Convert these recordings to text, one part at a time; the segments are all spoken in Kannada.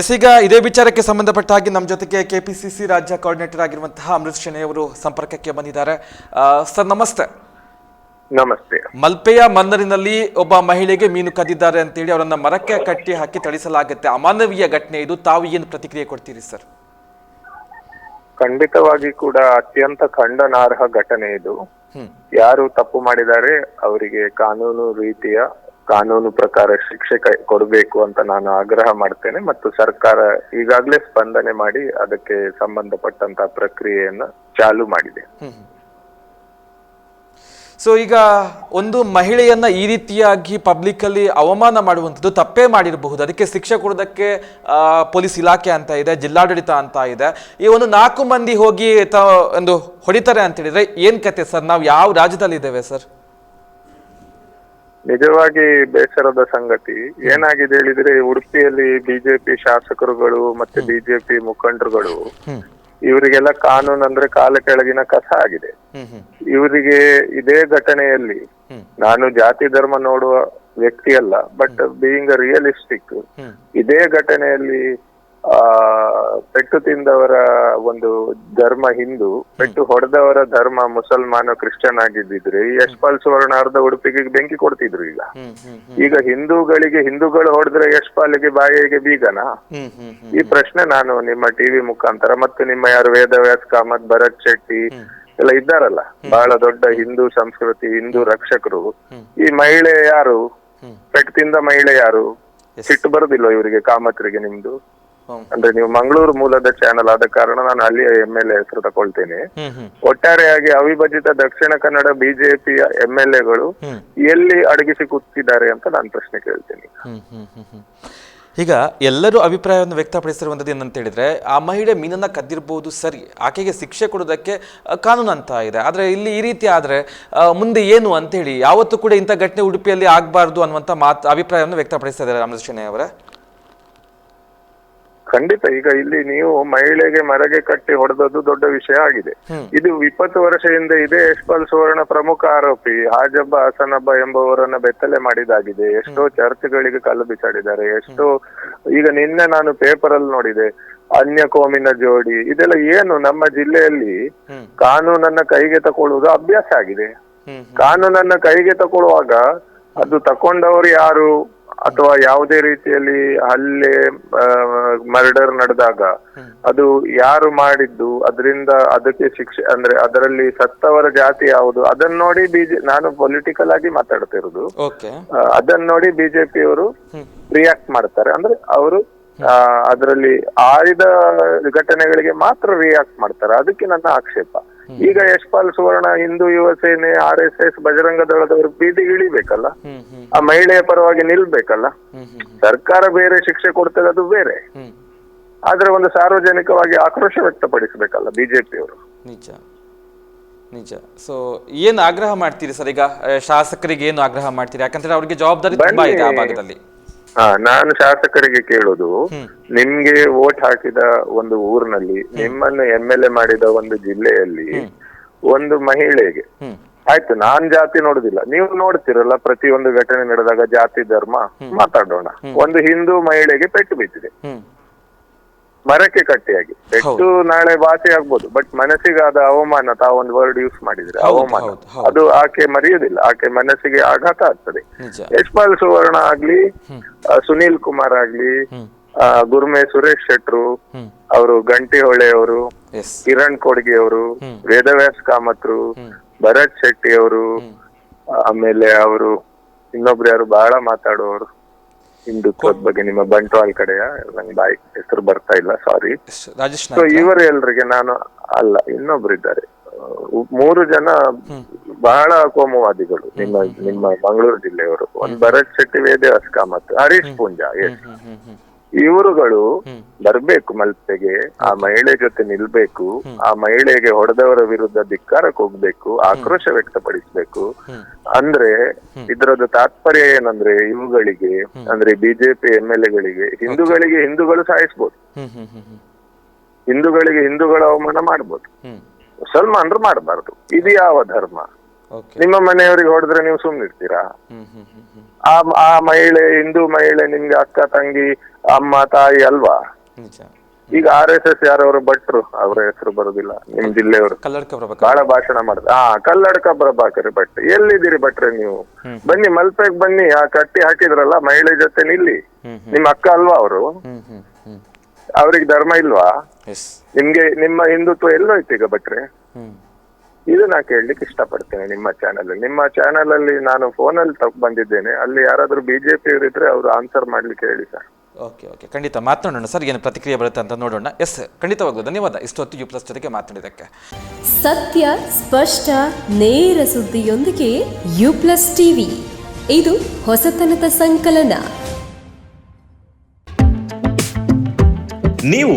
ಎಸ್ ಈಗ ಇದೇ ವಿಚಾರಕ್ಕೆ ಸಂಬಂಧಪಟ್ಟ ಹಾಗೆ ನಮ್ಮ ಜೊತೆಗೆ ಸಿ ರಾಜ್ಯ ಕೋಆರ್ಡಿನೇಟರ್ ಆಗಿರುವಂತಹ ಅಮೃತ್ ಶೆಣೆ ಅವರು ಸಂಪರ್ಕಕ್ಕೆ ಬಂದಿದ್ದಾರೆ. ಸರ್ ನಮಸ್ತೆ. ನಮಸ್ತೆ. ಮಲ್ಪೆಯ ಮನ್ನರಿನಲ್ಲಿ ಒಬ್ಬ ಮಹಿಳೆಗೆ ಮೀನು ಕದ್ದಿದ್ದಾರೆ ಅಂತೇಳಿ ಅವರನ್ನ ಮರಕ್ಕೆ ಕಟ್ಟಿ ಹಾಕಿ ತಳಿಸಲಾಗುತ್ತೆ ಅಮಾನವೀಯ ಘಟನೆ ಇದು. ತಾವು ಏನು ಪ್ರತಿಕ್ರಿಯೆ ಕೊಡ್ತೀರಿ ಸರ್? ಖಂಡಿತವಾಗಿ ಕೂಡ ಅತ್ಯಂತ ಖಂಡನಾರ್ಹ ಘಟನೆ ಇದು. ಯಾರು ತಪ್ಪು ಮಾಡಿದ್ದಾರೆ ಅವರಿಗೆ ಕಾನೂನು ರೀತಿಯ ಕಾನೂನು ಪ್ರಕಾರ ಶಿಕ್ಷೆ ಕೊಡಬೇಕು ಅಂತ ನಾನು ಆಗ್ರಹ ಮಾಡ್ತೇನೆ ಮತ್ತು ಸರ್ಕಾರ ಈಗಾಗಲೇ ಸ್ಪಂದನೆ ಮಾಡಿ ಅದಕ್ಕೆ ಸಂಬಂಧಪಟ್ಟಂತ ಪ್ರಕ್ರಿಯೆಯನ್ನು ಚಾಲು ಮಾಡಿದೆ. ಸೊ ಈಗ ಒಂದು ಮಹಿಳೆಯನ್ನ ಈ ರೀತಿಯಾಗಿ ಪಬ್ಲಿಕ್ ಅಲ್ಲಿ ಅವಮಾನ ಮಾಡುವಂಥದ್ದು ತಪ್ಪೇ ಮಾಡಿರಬಹುದು. ಅದಕ್ಕೆ ಶಿಕ್ಷೆ ಕೊಡೋದಕ್ಕೆ ಪೊಲೀಸ್ ಇಲಾಖೆ ಅಂತ ಇದೆ, ಜಿಲ್ಲಾಡಳಿತ ಅಂತ ಇದೆ. ಈ ಒಂದು ನಾಲ್ಕು ಮಂದಿ ಹೋಗಿ ಒಂದು ಹೊಡಿತಾರೆ ಅಂತ ಹೇಳಿದ್ರೆ ಏನ್ ಕತೆ ಸರ್? ನಾವು ಯಾವ ರಾಜ್ಯದಲ್ಲಿ ಇದ್ದೇವೆ ಸರ್? ನಿಜವಾಗಿ ಬೇಸರದ ಸಂಗತಿ. ಏನಾಗಿದೆ ಹೇಳಿದ್ರೆ ಉಡುಪಿಯಲ್ಲಿ ಬಿಜೆಪಿ ಶಾಸಕರುಗಳು ಮತ್ತೆ ಬಿಜೆಪಿ ಮುಖಂಡರುಗಳು ಇವರಿಗೆಲ್ಲ ಕಾನೂನು ಅಂದ್ರೆ ಕಾಲ ಕೆಳಗಿನ ಕಸ ಆಗಿದೆ. ಇವರಿಗೆ ಇದೇ ಘಟನೆಯಲ್ಲಿ ನಾನು ಜಾತಿ ಧರ್ಮ ನೋಡುವ ವ್ಯಕ್ತಿ ಅಲ್ಲ ಬಟ್ ಬೀಯಿಂಗ್ ಅ ರಿಯಲಿಸ್ಟಿಕ್ ಇದೇ ಘಟನೆಯಲ್ಲಿ ಆ ಪೆಟ್ಟು ತಿಂದವರ ಒಂದು ಧರ್ಮ ಹಿಂದೂ ಪೆಟ್ಟು ಹೊಡೆದವರ ಧರ್ಮ ಮುಸಲ್ಮಾನ ಕ್ರಿಶ್ಚಿಯನ್ ಆಗಿದ್ದಿದ್ರೆ ಈ ಯಶ್ಪಾಲ್ ಸುವರ್ಣ ಅರ್ಧ ಉಡುಪಿಗೆ ಬೆಂಕಿ ಕೊಡ್ತಿದ್ರು ಈಗ. ಈಗ ಹಿಂದೂಗಳಿಗೆ ಹಿಂದೂಗಳು ಹೊಡೆದ್ರೆ ಯಶ್ಪಾಲ್ಗೆ ಬಾಯಿಗೆ ಬೀಗನಾ? ಈ ಪ್ರಶ್ನೆ ನಾನು ನಿಮ್ಮ ಟಿವಿ ಮುಖಾಂತರ ಮತ್ತು ನಿಮ್ಮ ಯಾರು ವೇದವ್ಯಾಸ್ ಕಾಮತ್ ಭರತ್ ಶೆಟ್ಟಿ ಎಲ್ಲ ಇದ್ದಾರಲ್ಲ? ಬಹಳ ದೊಡ್ಡ ಹಿಂದೂ ಸಂಸ್ಕೃತಿ ಹಿಂದೂ ರಕ್ಷಕರು. ಈ ಮಹಿಳೆ ಯಾರು. ಪೆಟ್ಟು ತಿಂದ ಮಹಿಳೆ ಯಾರು? ಸಿಟ್ಟು ಬರುದಿಲ್ಲ ಇವರಿಗೆ ಕಾಮತ್ರಿಗೆ ನಿಮ್ದು. ಅಂದ್ರೆ ನೀವು ಮಂಗಳೂರು ಮೂಲದ ಚಾನಲ್ ಆದ ಕಾರಣ ನಾನು ಅಲ್ಲಿ ಎಂ ಎಲ್ ಎ ಹೆಸರು ತಗೊಳ್ತೇನೆ. ಒಟ್ಟಾರೆಯಾಗಿ ಅವಿಭಜಿತ ದಕ್ಷಿಣ ಕನ್ನಡ ಬಿಜೆಪಿಯ ಎಂ ಎಲ್ ಎಗಳು ಎಲ್ಲಿ ಅಡಗಿಸಿ ಕೂತಿದ್ದಾರೆ ಅಂತ ನಾನು ಪ್ರಶ್ನೆ ಕೇಳ್ತೀನಿ. ಈಗ ಎಲ್ಲರೂ ಅಭಿಪ್ರಾಯವನ್ನು ವ್ಯಕ್ತಪಡಿಸಿರುವಂಥದ್ದು ಏನಂತ ಹೇಳಿದ್ರೆ ಆ ಮಹಿಳೆ ಮೀನನ್ನ ಕದ್ದಿರ್ಬೋದು ಸರಿ ಆಕೆಗೆ ಶಿಕ್ಷೆ ಕೊಡೋದಕ್ಕೆ ಕಾನೂನು ಅಂತ ಇದೆ. ಆದ್ರೆ ಇಲ್ಲಿ ಈ ರೀತಿ ಆದ್ರೆ ಮುಂದೆ ಏನು ಅಂತ ಹೇಳಿ ಯಾವತ್ತೂ ಕೂಡ ಇಂಥ ಘಟನೆ ಉಡುಪಿಯಲ್ಲಿ ಆಗಬಾರ್ದು ಅನ್ನುವಂಥ ಮಾತು ಅಭಿಪ್ರಾಯವನ್ನು ವ್ಯಕ್ತಪಡಿಸ್ತಾ ಇದ್ದಾರೆ ರಾಮದಾಸ್ ಅವರೇ. ಖಂಡಿತ ಈಗ ಇಲ್ಲಿ ನೀವು ಮಹಿಳೆಗೆ ಮರಗೆ ಕಟ್ಟಿ ಹೊಡೆದದ್ದು ದೊಡ್ಡ ವಿಷಯ ಆಗಿದೆ. ಇದು ಇಪ್ಪತ್ತು ವರ್ಷ ಹಿಂದೆ ಇದೇ ಯಶ್ಪಾಲ್ ಸುವರ್ಣ ಪ್ರಮುಖ ಆರೋಪಿ ಹಾಜಬ್ಬ ಹಸನಬ್ಬ ಎಂಬುವರನ್ನ ಬೆತ್ತಲೆ ಮಾಡಿದಾಗಿದೆ ಎಷ್ಟೋ ಚರ್ಚ್ಗಳಿಗೆ ಕಲ್ಲು ಬಿಸಾಡಿದ್ದಾರೆ. ಎಷ್ಟೋ ಈಗ ನಿನ್ನೆ ನಾನು ಪೇಪರ್ ಅಲ್ಲಿ ನೋಡಿದೆ ಅನ್ಯ ಕೋಮಿನ ಜೋಡಿ. ಇದೆಲ್ಲ ಏನು? ನಮ್ಮ ಜಿಲ್ಲೆಯಲ್ಲಿ ಕಾನೂನನ್ನ ಕೈಗೆ ತಕೊಳ್ಳುವುದು ಅಭ್ಯಾಸ ಆಗಿದೆ. ಕಾನೂನನ್ನ ಕೈಗೆ ತಕೊಳ್ಳುವಾಗ ಅದು ತಕೊಂಡವರು ಯಾರು? ಅಥವಾ ಯಾವುದೇ ರೀತಿಯಲ್ಲಿ ಹಲ್ಲೆ ಮರ್ಡರ್ ನಡೆದಾಗ ಅದು ಯಾರು ಮಾಡಿದ್ದು ಅದರಿಂದ ಅದಕ್ಕೆ ಶಿಕ್ಷೆ ಅಂದ್ರೆ ಅದರಲ್ಲಿ ಸತ್ತವರ ಜಾತಿ ಯಾವುದು ಅದನ್ನ ನೋಡಿ ಬಿಜೆ ನಾನು ಪೊಲಿಟಿಕಲ್ ಆಗಿ ಮಾತಾಡ್ತಿರೋದು. ಅದನ್ನ ನೋಡಿ ಬಿಜೆಪಿಯವರು. ರಿಯಾಕ್ಟ್ ಮಾಡ್ತಾರೆ. ಅಂದ್ರೆ ಅವರು ಅದರಲ್ಲಿ ಆಯ್ದ ಘಟನೆಗಳಿಗೆ ಮಾತ್ರ ರಿಯಾಕ್ಟ್ ಮಾಡ್ತಾರೆ. ಅದಕ್ಕೆ ನನ್ನ ಆಕ್ಷೇಪ. ಈಗ ಯಶ್ಪಾಲ್ ಸುವರ್ಣ Hindu Yuva Sene R S S Bajrang ದಳದವರು ಬೀದಿಗೆ ಇಳಿಬೇಕಲ್ಲ? ಆ ಮಹಿಳೆಯ ಪರವಾಗಿ ನಿಲ್ಬೇಕಲ್ಲ? ಸರ್ಕಾರ ಬೇರೆ ಶಿಕ್ಷೆ ಕೊಡ್ತದೆ ಅದು ಬೇರೆ. ಆದ್ರೆ ಒಂದು ಸಾರ್ವಜನಿಕವಾಗಿ ಆಕ್ರೋಶ ವ್ಯಕ್ತಪಡಿಸಬೇಕಲ್ಲ ಬಿಜೆಪಿಯವರು? ನಿಜ. ನಿಜ. ಸೊ ಏನು ಆಗ್ರಹ ಮಾಡ್ತೀರಿ ಸರ್ ಈಗ? ಶಾಸಕರಿಗೆ ಏನು ಆಗ್ರಹ ಮಾಡ್ತೀರಿ? ಯಾಕಂದ್ರೆ ಅವ್ರಿಗೆ ಜವಾಬ್ದಾರಿ ತುಂಬಾ ಇದೆ ಆ ಭಾಗದಲ್ಲಿ. ಹಾ ನಾನು ಶಾಸಕರಿಗೆ ಕೇಳೋದು. ನಿಮ್ಗೆ ವೋಟ್ ಹಾಕಿದ ಒಂದು ಊರಿನಲ್ಲಿ ನಿಮ್ಮನ್ನು ಎಂ ಎಲ್ ಎ ಮಾಡಿದ ಒಂದು ಜಿಲ್ಲೆಯಲ್ಲಿ ಒಂದು ಮಹಿಳೆಗೆ. ಆಯ್ತು ನಾನ್ ಜಾತಿ ನೋಡುದಿಲ್ಲ. ನೀವು ನೋಡ್ತಿರಲ್ಲ ಪ್ರತಿಯೊಂದು ಘಟನೆ ನಡೆದಾಗ ಜಾತಿ ಧರ್ಮ ಮಾತಾಡೋಣ. ಒಂದು ಹಿಂದೂ ಮಹಿಳೆಗೆ ಪೆಟ್ಟು ಬಿದ್ದಿದೆ. ಮರಕ್ಕೆ ಕಟ್ಟಿಯಾಗಿ. ಪೆಟ್ಟು ನಾಳೆ ವಾಸಿ ಆಗ್ಬೋದು ಬಟ್ ಮನಸ್ಸಿಗಾದ ಅವಮಾನ ತಾವೊಂದು ವರ್ಡ್ ಯೂಸ್ ಮಾಡಿದ್ರೆ ಅವಮಾನ. ಅದು ಆಕೆ ಮರೆಯುವುದಿಲ್ಲ ಆಕೆ ಮನಸ್ಸಿಗೆ ಆಘಾತ ಆಗ್ತದೆ. ಯಶ್ಪಾಲ್ ಸುವರ್ಣ ಆಗ್ಲಿ ಸುನೀಲ್ ಕುಮಾರ್ ಆಗ್ಲಿ ಗುರುಮೆ ಸುರೇಶ್ ಶೆಟ್ರು ಅವರು ಗಂಟಿಹೊಳೆ ಅವರು ಕಿರಣ್ ಕೊಡ್ಗೆ ಅವರು. ವೇದವ್ಯಾಸ್ ಕಾಮತ್ರು. ಭರತ್ ಶೆಟ್ಟಿ ಅವರು. ಆಮೇಲೆ ಅವರು ಇನ್ನೊಬ್ರು ಯಾರು ಬಹಳ ಮಾತಾಡುವವರು. ಹಿಂದುತ್ವದ ಬಗ್ಗೆ ನಿಮ್ಮ ಬಂಟ್ವಾಲ್ ಕಡೆಯ ನಂಗೆ ಬಾಯಿ ಹೆಸರು ಬರ್ತಾ ಇಲ್ಲ ಸಾರಿ ರಾಜೇಶ್ ಸೊ ನಾಯ್ಕ. ಇವರೆಲ್ಲರಿಗೆ ನಾನು ಅಲ್ಲ ಇನ್ನೊಬ್ರು ಇದ್ದಾರೆ ಮೂರು ಜನ ಬಹಳ ಕೋಮುವಾದಿಗಳು ನಿಮ್ಮ ನಿಮ್ಮ ಮಂಗಳೂರು ಜಿಲ್ಲೆಯವರು. ಒಂದು ಭರತ್ ಶೆಟ್ಟಿ ವೇದೇ ಅಸ್ಕಾಮತ್ ಹರೀಶ್ ಪೂಂಜಾ ಎಸ್. ಇವರುಗಳು. ಬರ್ಬೇಕು ಮಲ್ಪೆಗೆ ಆ ಮಹಿಳೆ ಜೊತೆ ನಿಲ್ಬೇಕು ಆ ಮಹಿಳೆಗೆ ಹೊಡೆದವರ ವಿರುದ್ಧ ಧಿಕ್ಕಾರಕ್ಕೆ ಹೋಗ್ಬೇಕು ಆಕ್ರೋಶ ವ್ಯಕ್ತಪಡಿಸ್ಬೇಕು. ಅಂದ್ರೆ ಇದರದ ತಾತ್ಪರ್ಯ ಏನಂದ್ರೆ ಇವುಗಳಿಗೆ ಅಂದ್ರೆ ಬಿಜೆಪಿ ಎಂ ಎಲ್ ಎಗಳಿಗೆ ಹಿಂದೂಗಳಿಗೆ ಹಿಂದೂಗಳು ಸಾಯಿಸ್ಬೋದು. ಹಿಂದೂಗಳಿಗೆ ಹಿಂದೂಗಳ ಅವಮಾನ ಮಾಡ್ಬೋದು. ಮುಸಲ್ಮಾನರು ಮಾಡಬಾರ್ದು. ಇದು ಯಾವ ಧರ್ಮ? ನಿಮ್ಮ ಮನೆಯವರಿಗೆ ಹೊಡೆದ್ರೆ ನೀವು ಸುಮ್ಮನಿರ್ತೀರಾ ಆ ಮಹಿಳೆ ಹಿಂದೂ ಮಹಿಳೆ ನಿಮ್ಗೆ ಅಕ್ಕ ತಂಗಿ ಅಮ್ಮ ತಾಯಿ ಅಲ್ವಾ? ನಿಜ. ಈಗ ಆರ್ ಎಸ್ ಎಸ್ ಯಾರವರು ಭಟ್ರು ಅವರ ಹೆಸರು ಬರುದಿಲ್ಲ ನಿಮ್ ಜಿಲ್ಲೆಯವರು. ಕಲ್ಲಡ್ಕ ಬಹಳ ಭಾಷಣ ಮಾಡುದು ಹಾ ಕಲ್ಲಡ್ಕ ಪ್ರಭಾಕರ್ ಭಟ್. ಎಲ್ಲಿದ್ದೀರಿ ಭಟ್ರೆ ನೀವು? ಬನ್ನಿ ಮಲ್ಪೆಗ್ ಬನ್ನಿ ಆ ಕಟ್ಟಿ ಹಾಕಿದ್ರಲ್ಲ ಮಹಿಳೆ ಜೊತೆ ನಿಲ್ಲಿ. ನಿಮ್ ನಿಮ್ಮ ಅಕ್ಕ ಅಲ್ವಾ ಅವರು? ಅವ್ರಿಗೆ ಧರ್ಮ ಇಲ್ವಾ? ನಿಮ್ಗೆ ನಿಮ್ಮ ಹಿಂದುತ್ವ ಎಲ್ಲೋಯ್ತು ಈಗ ಭಟ್ರೆ? ಇದು ನಾ ಕೇಳಲಿಕ್ಕೆ ಇಷ್ಟಪಡ್ತೇನೆ ನಿಮ್ಮ ಚಾನಲ್ ನಿಮ್ಮ ಚಾನಲ್ ಅಲ್ಲಿ ನಾನು ಫೋನ್ ಅಲ್ಲಿ ತಗೊಂಡ್ ಬಂದಿದ್ದೇನೆ. ಅಲ್ಲಿ ಯಾರಾದ್ರೂ ಬಿಜೆಪಿ ಅವರಿದ್ರೆ ಅವ್ರು ಆನ್ಸರ್ ಮಾಡ್ಲಿಕ್ಕೆ ಹೇಳಿ ಸರ್ ಓಕೆ ಓಕೆ ಖಂಡಿತ ಮಾತನಾಡೋಣ. ಸರ್ ಏನು ಪ್ರತಿಕ್ರಿಯೆ ಬರುತ್ತೆ ಅಂತ ನೋಡೋಣ. ಎಸ್ ಖಂಡಿತವಾಗ್ಲೂ. ಧನ್ಯವಾದ. ಇಷ್ಟೊತ್ತು ಯು ಪ್ಲಸ್ ಜೊತೆಗೆ ಮಾತನಾಡಿದ್ದಕ್ಕೆ. ಸತ್ಯ ಸ್ಪಷ್ಟ ನೇರ ಸುದ್ದಿಯೊಂದಿಗೆ ಯು ಪ್ಲಸ್ ಟಿವಿ ಇದು ಹೊಸತನದ ಸಂಕಲನ. ನೀವು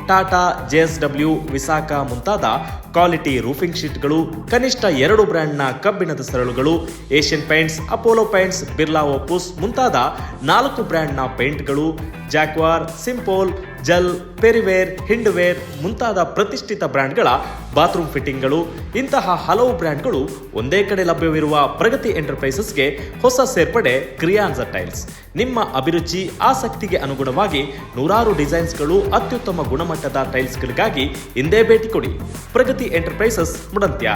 ಟಾಟಾ ಜೆಎಸ್ಡಬ್ಲ್ಯೂ ವಿಸಾಕ ಮುಂತಾದ ಕ್ವಾಲಿಟಿ ರೂಫಿಂಗ್ ಶೀಟ್ಗಳು, ಕನಿಷ್ಠ ಎರಡು ಬ್ರ್ಯಾಂಡ್ನ ಕಬ್ಬಿಣದ ಸರಳುಗಳು, Asian Paints, Apollo Paints, Birla Opus ಮುಂತಾದ ನಾಲ್ಕು ಬ್ರ್ಯಾಂಡ್ನ ಪೇಂಟ್ಗಳು ಜಾಕ್ವಾರ್, ಸಿಂಪೋಲ್, ಜಲ್, ಪೆರಿವೇರ್, ಹಿಂಡ್ವೇರ್ ಮುಂತಾದ ಪ್ರತಿಷ್ಠಿತ ಬ್ರ್ಯಾಂಡ್ಗಳ ಬಾತ್ರೂಮ್ ಫಿಟ್ಟಿಂಗ್ಗಳು, ಇಂತಹ ಹಲವು ಬ್ರ್ಯಾಂಡ್ಗಳು ಒಂದೇ ಕಡೆ ಲಭ್ಯವಿರುವ ಪ್ರಗತಿ ಎಂಟರ್ಪ್ರೈಸಸ್ಗೆ ಹೊಸ ಸೇರ್ಪಡೆ ಕ್ರಿಯಾನ್ಸ ಟೈಲ್ಸ್. ನಿಮ್ಮ ಅಭಿರುಚಿ, ಆಸಕ್ತಿಗೆ ಅನುಗುಣವಾಗಿ ನೂರಾರು ಡಿಸೈನ್ಸ್ಗಳು ಅತ್ಯುತ್ತಮ ಗುಣಮಟ್ಟದ ಟೈಲ್ಸ್ಗಳಿಗಾಗಿ ಹಿಂದೆ ಭೇಟಿ ಕೊಡಿ. Pragati enterprises ಮುಡಂತ್ಯ.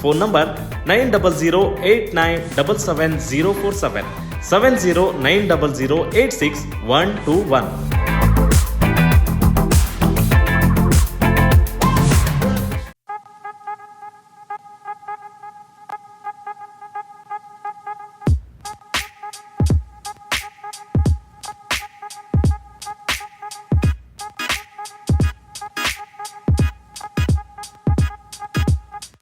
Phone number nine double zero eight nine double seven zero four seven seven zero nine double zero eight six one two one